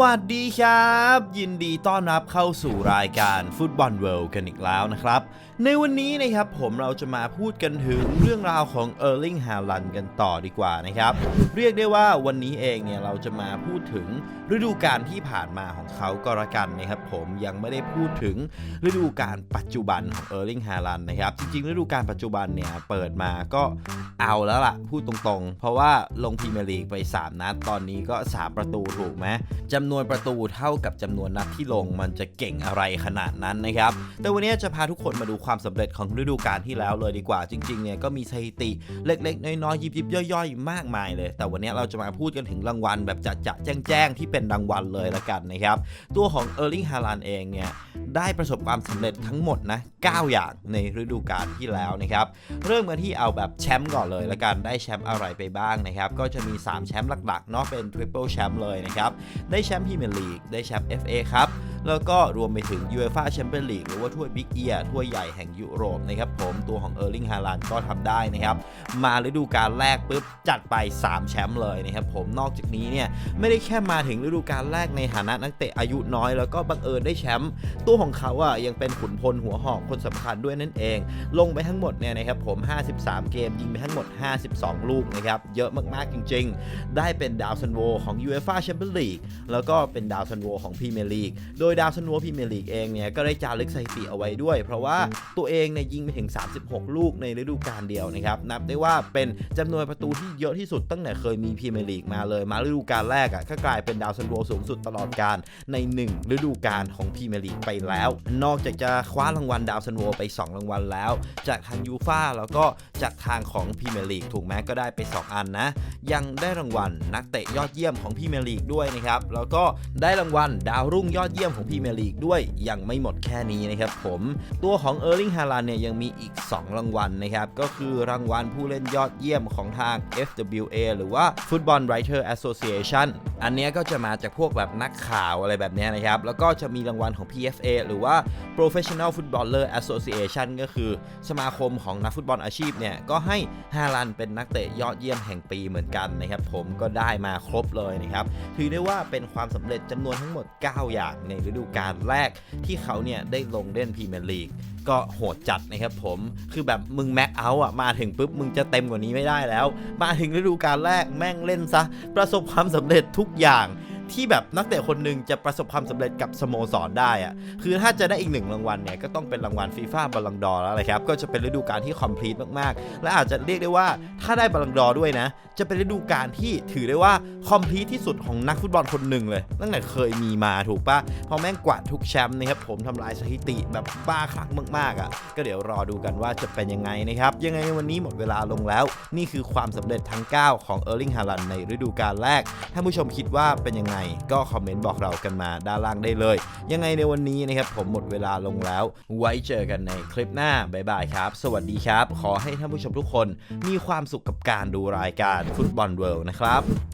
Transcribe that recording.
วัสดีครับ ยินดีต้อนรับเข้าสู่รายการฟุตบอลเวิลด์กันอีกแล้วนะครับในวันนี้นะครับผมเราจะมาพูดกันถึงเรื่องราวของเออร์ลิงฮาลันกันต่อดีกว่านะครับ เรียกได้ว่าวันนี้เองเนี่ยเราจะมาพูดถึงฤดูกาลที่ผ่านมาของเขาก็แล้วกันนะครับผมยังไม่ได้พูดถึงฤดูกาลปัจจุบันของเออร์ลิงฮาลันนะครับจริงๆ ฤดูกาลปัจจุบันเนี่ยเปิดมาก็เอาแล้วล่ะ พูดตรงๆ เพราะว่าลงพรีเมียร์ลีกไป 3 นัดตอนนี้ก็ 3 ประตูถูกไหมจำนวนประตูเท่ากับจำนวนนัดที่ลงมันจะเก่งอะไรขนาดนั้นนะครับแต่วันนี้จะพาทุกคนมาดูความสำเร็จของฤดูกาลที่แล้วเลยดีกว่าจริงๆเนี่ยก็มีสถิติเล็ก ๆ น้อยๆยิบๆย่อยๆ มากมายเลย แต่วันนี้เราจะมาพูดกันถึงรางวัลแบบจะๆแจ้งๆที่เป็นรางวัลเลยละกันนะครับ ตัวของเออร์ลิงฮาลันเองเนี่ยได้ประสบความสำเร็จทั้งหมดนะ9อย่างในฤดูกาลที่แล้วนะครับเริ่มกันที่เอาแบบแชมป์ก่อนเลยละกันได้แชมป์อะไรไปบ้างนะครับก็จะมี 3 แชมป์หลักๆเนาะเป็นทริปเปิลแชมป์เลยนะครับได้แชมป์พรีเมียร์ลีกได้แชมป์ FA ครับ แล้วก็รวมไปถึง UEFA Champions League หรือว่าถ้วยบิ๊กเอียถ้วยใหญ่แห่งยุโรปนะครับผมตัวของเออร์ลิงฮาลันก็ทำได้นะครับ มาฤดูกาลแรกปุ๊บจัดไป 3 แชมป์เลยนะครับผมนอกจากนี้เนี่ยไม่ได้แค่มาถึงฤดูกาลแรกในฐานะนักเตะอายุน้อยแล้วก็บังเอิญได้แชมป์ตัวของเขาอะยังเป็นขุนพลหัวหอกคนสำคัญด้วยนั่นเอง ลงไปทั้งหมดเนี่ยนะครับผม 53 เกมยิงไปทั้งหมด 52 ลูกนะครับเยอะมากๆจริง ๆ ได้เป็นดาวซันโวของ UEFA Champions League แล้วก็เป็นดาวซันโวของพรีเมียร์ลีกโดยดาวซันโวพรีเมียร์ลีกเองเนี่ยก็ได้จารึกสถิติเอาไว้ด้วย เพราะว่าตัวเองเนี่ยยิงไปถึง 36 ลูกในฤดูกาลเดียวนะครับนับได้ว่าเป็นจำนวนประตูที่เยอะที่สุดตั้งแต่เคยมีพรีเมียร์ลีกมาเลย มาฤดูกาลแรกอะก็กลายเป็นดาวซันโวสูงสุดตลอดการใน 1 ฤดูกาลของพรีเมียร์ลีกไปแล้ว นอกจากจะคว้ารางวัลดาวซันโวไป 2 รางวัลแล้ว จากทางยูฟ่าแล้วก็จากทางของพรีเมียร์ลีกถูกไหมก็ได้ไป 2 อันนะ ยังได้รางวัลนักเตะยอดเยี่ยมของพรีเมียร์ลีกด้วยนะครับแล้วก็ได้รางวัลดาวรุ่งยอดเยี่ยมของพรีเมียร์ลีกด้วยยังไม่หมดแค่นี้นะครับผมตัวของเออร์ลิงฮาลันเนี่ยยังมีอีก 2 รางวัลนะครับ ก็คือรางวัลผู้เล่นยอดเยี่ยมของทาง FWA หรือว่า Football Writer Association อันนี้ก็จะมาจากพวกแบบนักข่าวอะไรแบบเนี้ยนะครับ แล้วก็จะมีรางวัลของ PFA หรือว่า Professional Footballer Association ก็คือสมาคมของนักฟุตบอลอาชีพเนี่ย ก็ให้ฮาลันเป็นนักเตะยอดเยี่ยมแห่งปีเหมือนกันนะครับ ผมก็ได้มาครบเลยนะครับ ถือได้ว่าเป็นความสำเร็จจำนวนทั้งหมด 9 อย่างในฤดูกาลแรกที่เขาเนี่ยได้ลงเล่นพรีเมียร์ลีกก็โหดจัดนะครับผม คือแบบมึงแม็กเอาอะ มาถึงปุ๊บ มึงจะเต็มกว่านี้ไม่ได้แล้ว มาถึงฤดูกาลแรกแม่งเล่นซะ ประสบความสำเร็จทุกอย่าง ที่แบบนักเตะคนหนึ่งจะประสบความสำเร็จกับสโมสรได้อะคือถ้าจะได้อีกหนึ่งรางวัลเนี่ยก็ต้องเป็นรางวัลฟีฟ่าบอลลังดอร์แล้วเลยครับก็จะเป็นฤดูกาลที่คอมพลีทมากๆ และอาจจะเรียกได้ว่าถ้าได้บอลลังดอร์ด้วยนะ จะเป็นฤดูกาลที่ถือได้ว่าคอมพลีทที่สุดของนักฟุตบอลคนหนึ่งเลย ตั้งแต่เคยมีมาถูกปะเพอแม่งกวาดทุกแชมป์นะครับผมทำลายสถิติแบบบ้าคลั่งมากๆอะ ก็เดี๋ยวรอดูกันว่าจะเป็นยังไงนะครับ ยังไงวันนี้หมดเวลาลงแล้ว นี่คือความสำเร็จทั้ง 9 ของเออร์ลิงฮาลันในฤดูกาลแรก ถ้าผู้ชมคิดว่าเป็นยังไงก็คอมเมนต์บอกเรากันมาด้านล่างได้เลย ยังไงในวันนี้นะครับผมหมดเวลาลงแล้ว ไว้เจอกันในคลิปหน้าบ๊ายบายครับ สวัสดีครับ ขอให้ท่านผู้ชมทุกคนมีความสุขกับการดูรายการฟุตบอลเวิลด์นะครับ